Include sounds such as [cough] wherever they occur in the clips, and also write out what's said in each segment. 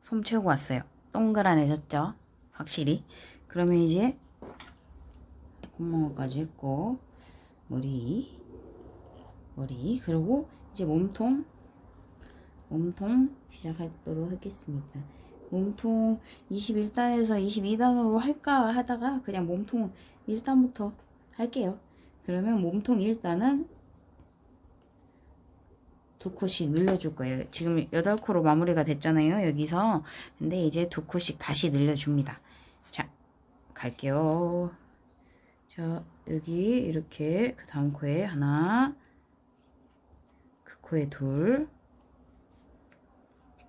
솜 채우고 왔어요. 동그라내졌죠? 확실히. 그러면 이제 콧망울까지 했고 머리 머리 그리고 이제 몸통 몸통 시작하도록 하겠습니다. 몸통 21단에서 22단으로 할까 하다가 그냥 몸통 1단부터 할게요. 그러면 몸통 1단은 두 코씩 늘려줄 거예요. 지금 8코로 마무리가 됐잖아요. 여기서. 근데 이제 두 코씩 다시 늘려줍니다. 자, 갈게요. 자, 여기 이렇게 그 다음 코에 하나, 그 코에 둘,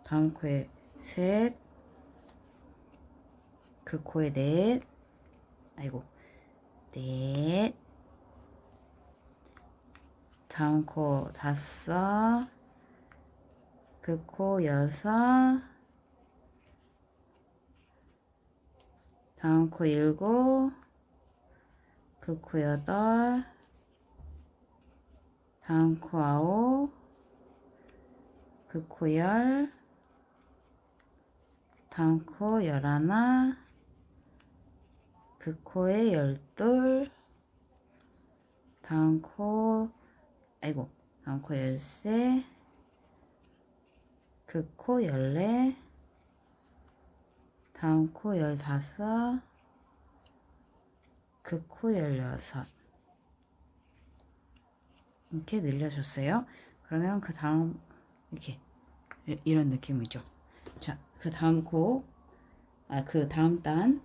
다음 코에 셋, 그 코에 넷, 아이고, 넷, 다음 코 다섯, 그 코 여섯, 다음 코 일곱, 그 코 여덟, 다음 코 아홉, 그 코 열, 다음 코 열하나, 그 코에 열둘, 다음 코 아이고 다음 코 열세 그코 열네 다음 코 열다섯 그 코 열여섯. 이렇게 늘려줬어요. 그러면 그 다음 이렇게 이- 이런 느낌이죠. 자 그 다음 코 아 그 다음 단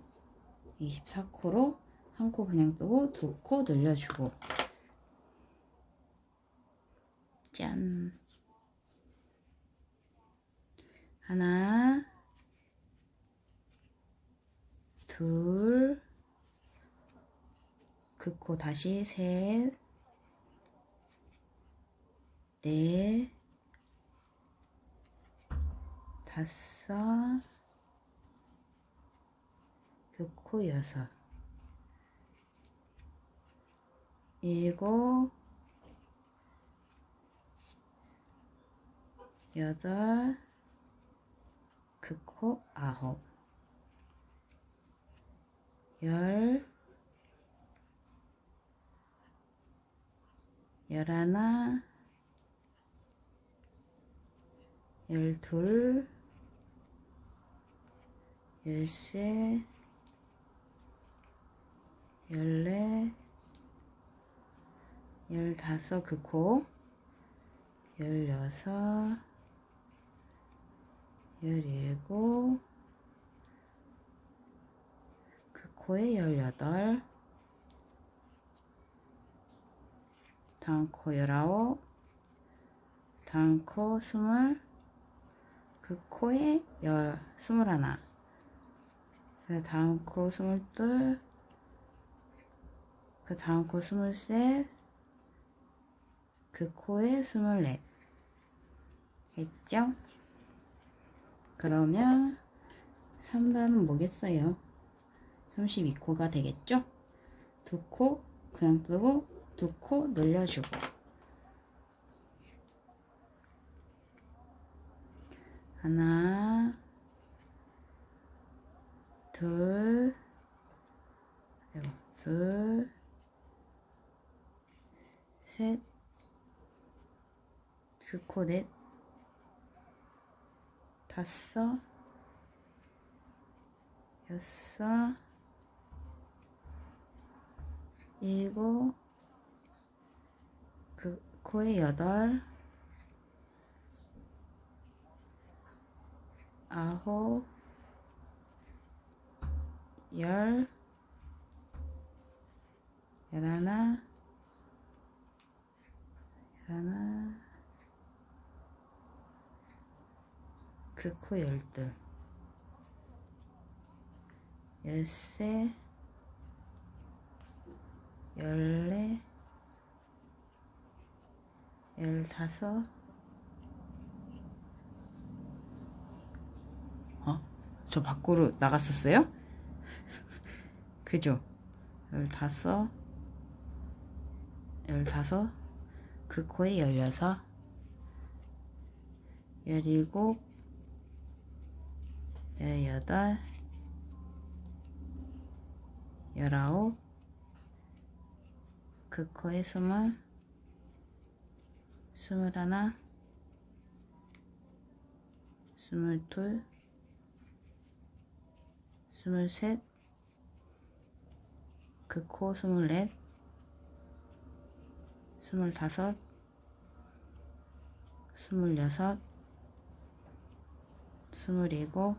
24코로 한 코 그냥 뜨고 두 코 늘려주고 짠. 하나, 둘, 긋고 다시 셋, 넷, 다섯, 긋고 여섯, 일곱, 여덟, 그 코 아홉, 열, 열하나, 열둘, 열세, 열네, 열다섯 그 코, 열여섯, 열일곱, 그 코에 열여덟, 다음 코 열아홉, 다음 코 스물, 그 코에 열 스물하나, 그 다음 코 스물둘, 그 다음 코 스물셋, 그 코에 스물넷. 했죠? 그러면 3단은 뭐겠어요? 32코가 되겠죠? 두 코 그냥 뜨고 두 코 늘려주고 하나 둘 아이고, 둘 셋, 그코 넷, 다섯, 여섯, 일곱, 그 코에 여덟, 아홉, 열, 열하나, 열하나, 그코 열둘, 열세, 열네, 열다섯, 어? 저 밖으로 나갔었어요? [laughs] 그죠? 열다섯, 열다섯, 그 코에 열여섯, 열일곱, 열여덟, 열아홉, 그 코에 스물, 스물하나, 스물둘, 스물셋, 그 코 스물넷, 스물다섯, 스물여섯, 스물일곱,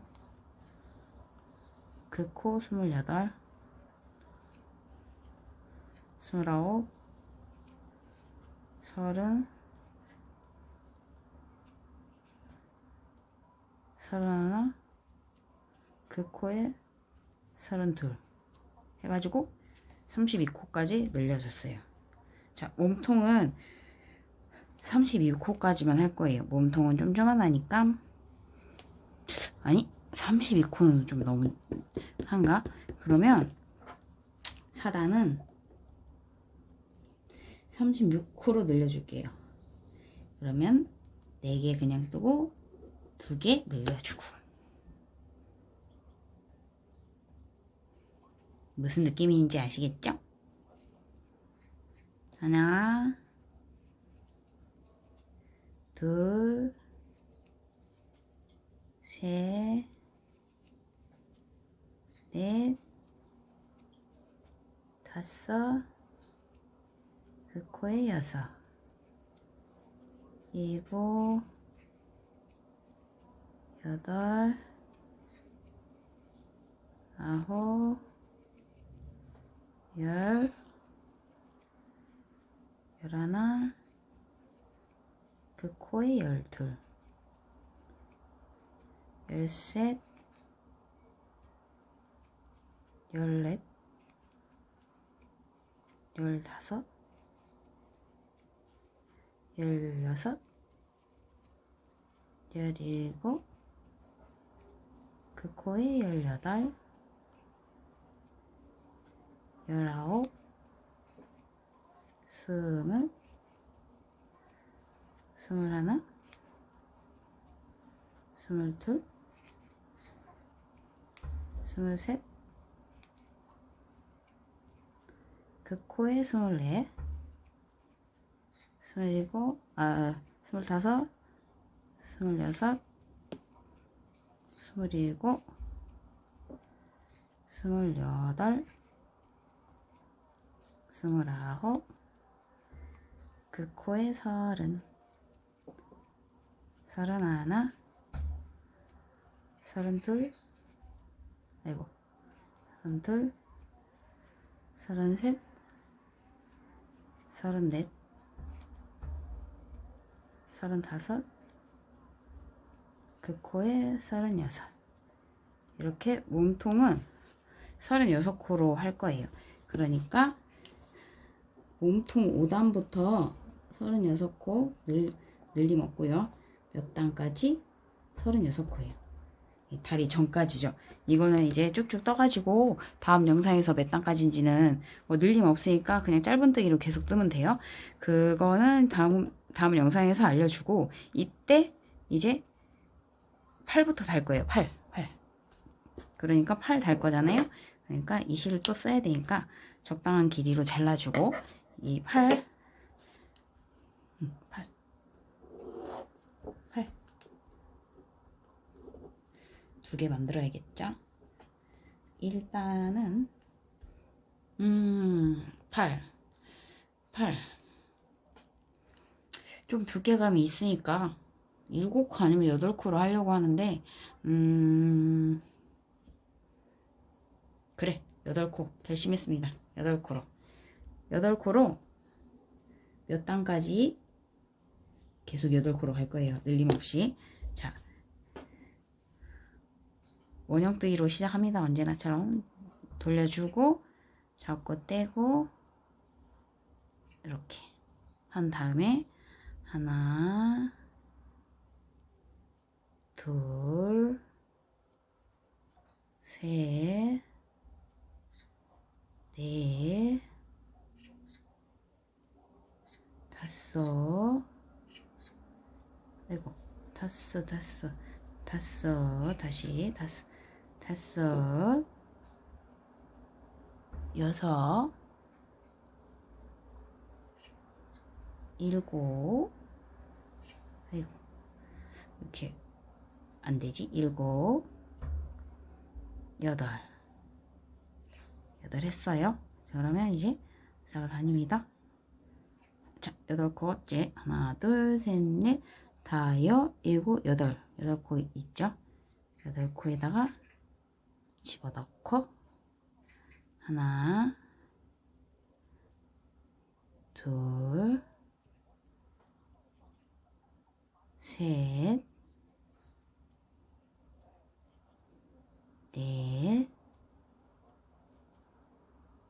그코 스물여덟, 스물아홉, 서른, 서른하나, 그 코에 서른둘. 해가지고 32코까지 늘려줬어요. 자, 몸통은 32코까지만 할 거예요. 몸통은 좀 조만하니까. 아니 32코는 좀 너무 한가? 그러면 사단은 36코로 늘려줄게요. 그러면 4개 그냥 뜨고 2개 늘려주고 무슨 느낌인지 아시겠죠? 하나 둘 셋, 넷, 다섯, 그 코에 여섯, 일곱, 여덟, 아홉, 열, 열하나, 그 코에 열둘, 열셋, 열넷, 열다섯, 열여섯, 열일곱, 그 코에 열여덟, 열아홉, 스물, 스물하나, 스물둘, 스물셋, 그 코에 스물넷, 스물일곱, 아, 스물다섯, 스물여섯, 스물일곱, 스물여덟, 스물아홉, 그 코에 서른, 서른하나, 서른둘, 아이고, 서른둘, 서른넷, 서른다섯, 그 코에 서른여섯. 이렇게 몸통은 서른여섯 코로 할 거예요. 그러니까 몸통 5단부터 서른여섯 코 늘, 늘림 없고요. 몇 단까지? 서른여섯 코예요. 이 다리 전까지죠. 이거는 이제 쭉쭉 떠가지고 다음 영상에서 몇 단까지인지는 뭐 늘림 없으니까 그냥 짧은뜨기로 계속 뜨면 돼요. 그거는 다음 다음 영상에서 알려주고 이때 이제 팔부터 달 거예요. 팔, 팔. 그러니까 팔 달 거잖아요. 그러니까 이 실을 또 써야 되니까 적당한 길이로 잘라주고 이 팔, 음, 팔, 팔. 두 개 만들어야겠죠? 일단은 음, 팔, 팔. 좀 두께감이 있으니까 일곱 코 아니면 여덟 코로 하려고 하는데 음 그래. 여덟 코. 결심했습니다. 여덟 코로. 여덟 코로 몇 단까지? 계속 여덟 코로 갈 거예요. 늘림 없이. 자 원형뜨기로 시작합니다. 언제나처럼 돌려주고 잡고 떼고 이렇게 한 다음에 하나 둘, 셋, 넷, 다섯, 아이고, 다섯, 다섯, 다섯, 다시, 다섯, 다섯, 여섯, 일곱, 아이고, 이렇게 안 되지? 일곱, 여덟, 여덟 했어요. 자, 그러면 이제 자가 다닙니다. 자, 여덟 코째 하나, 둘, 셋, 넷, 다여, 일곱, 여덟, 여덟 코 있죠? 여덟 코에다가 집어넣고 하나, 둘, 셋, 넷,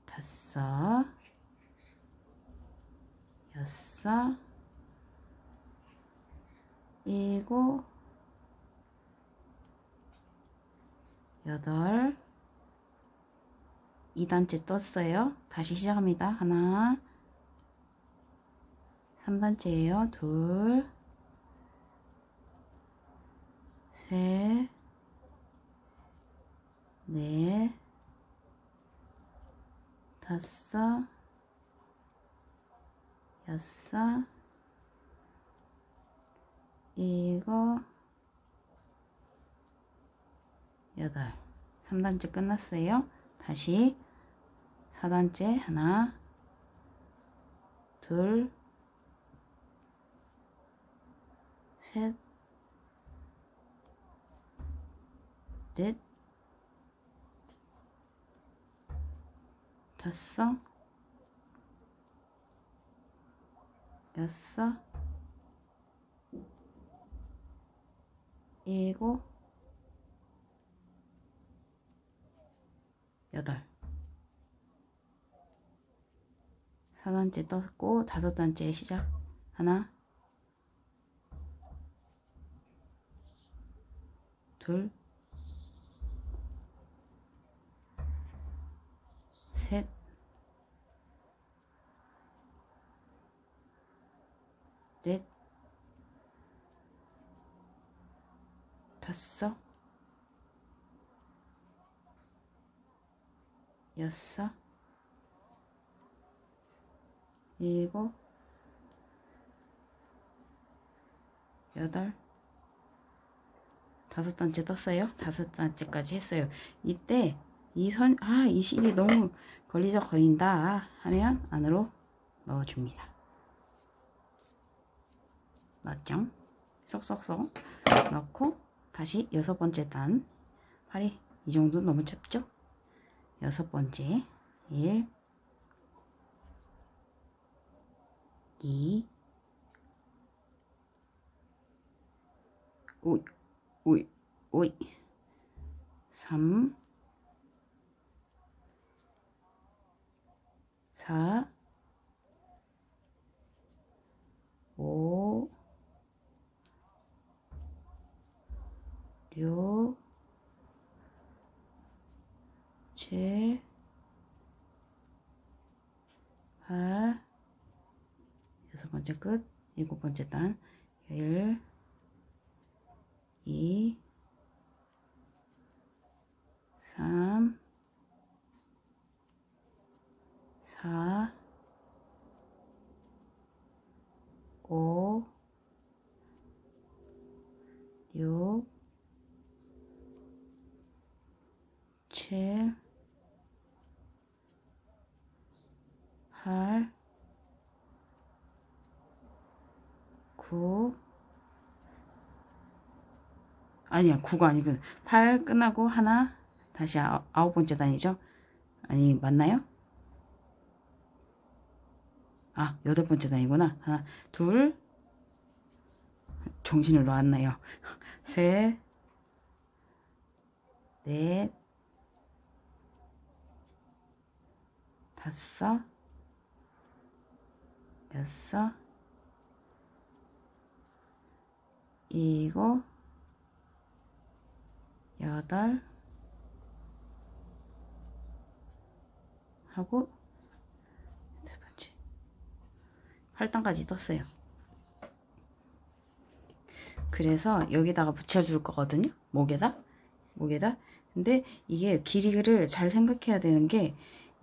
다섯, 여섯, 일곱, 여덟, 2단째 떴어요. 다시 시작합니다. 하나, 3단째예요. 둘, 셋, 넷, 다섯, 여섯, 일곱, 여덟. 3단째 끝났어요. 다시 4단째 하나, 둘, 셋, 넷, 다섯, 여섯, 일곱, 여덟. 4단째 떴고 다섯 단째 시작. 하나. 둘. 셋, 넷, 다섯, 여섯, 일곱, 여덟, 다섯 단째 떴어요. 다섯 단째까지 했어요. 이때 이 선, 아, 이 실이 너무 걸리적 거린다 하면 안으로 넣어줍니다. 넣었죠? 쏙쏙쏙 넣고 다시 여섯 번째 단 팔이 이 정도 너무 짧죠? 여섯 번째 1 2 오이 오이 오이 3 4 5 6 7 8 여섯 번째 끝. 일곱 번째 단. 1 2 3 4 5 6 7 8 9 아니야 9가 아니고 8 끝나고 하나 다시 아, 아홉 번째 단이죠? 아니 맞나요? 아 여덟 번째 단이구나. 하나 둘 정신을 놓았네요? 셋 [laughs] 넷, 다섯, 여섯, 일곱, 여덟, 하고 세 번째 8단까지 떴어요. 그래서 여기다가 붙여줄 거거든요. 목에다. 목에다. 근데 이게 길이를 잘 생각해야 되는 게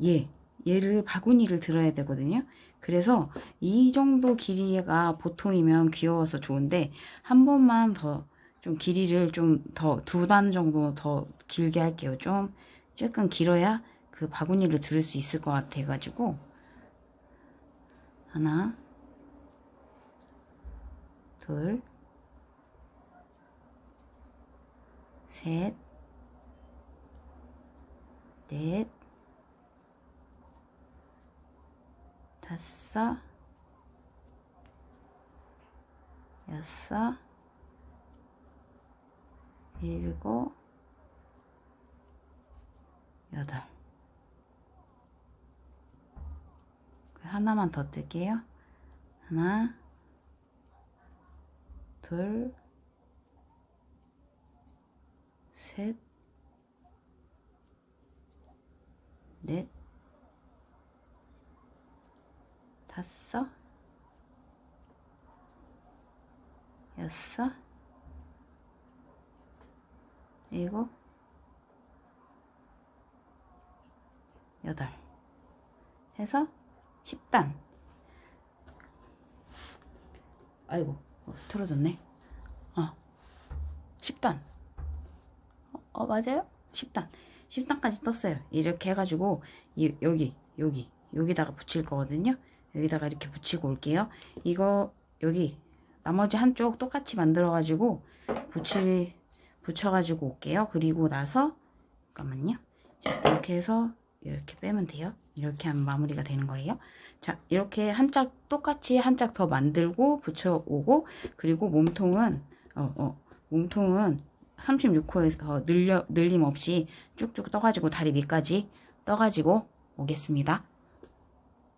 얘, 얘를 바구니를 들어야 되거든요. 그래서 이 정도 길이가 보통이면 귀여워서 좋은데 한 번만 더 좀 길이를 좀 더 두 단 정도 더 길게 할게요. 좀 조금 길어야 그 바구니를 들을 수 있을 것 같아 가지고 하나 둘 셋, 넷, 다섯, 여섯, 일곱, 여덟. 하나만 더 뜰게요. 하나, 둘, 셋, 넷, 다섯, 여섯, 일곱, 여덟. 해서 10단. 아이고 어, 틀어졌네. 어 10단. 어, 어, 맞아요? 10단. 10단까지 떴어요. 이렇게 해가지고 이, 여기 여기 여기다가 붙일 거거든요. 여기다가 이렇게 붙이고 올게요. 이거 여기 나머지 한쪽 똑같이 만들어 가지고 붙일 붙여가지고 올게요. 그리고 나서 잠깐만요. 자 이렇게 해서 이렇게 빼면 돼요. 이렇게 하면 마무리가 되는 거예요. 자 이렇게 한 짝 똑같이 한 짝 더 만들고 붙여오고 그리고 몸통은 어, 어, 몸통은 36호에서 늘려, 늘림 없이 쭉쭉 떠가지고 다리 밑까지 떠가지고 오겠습니다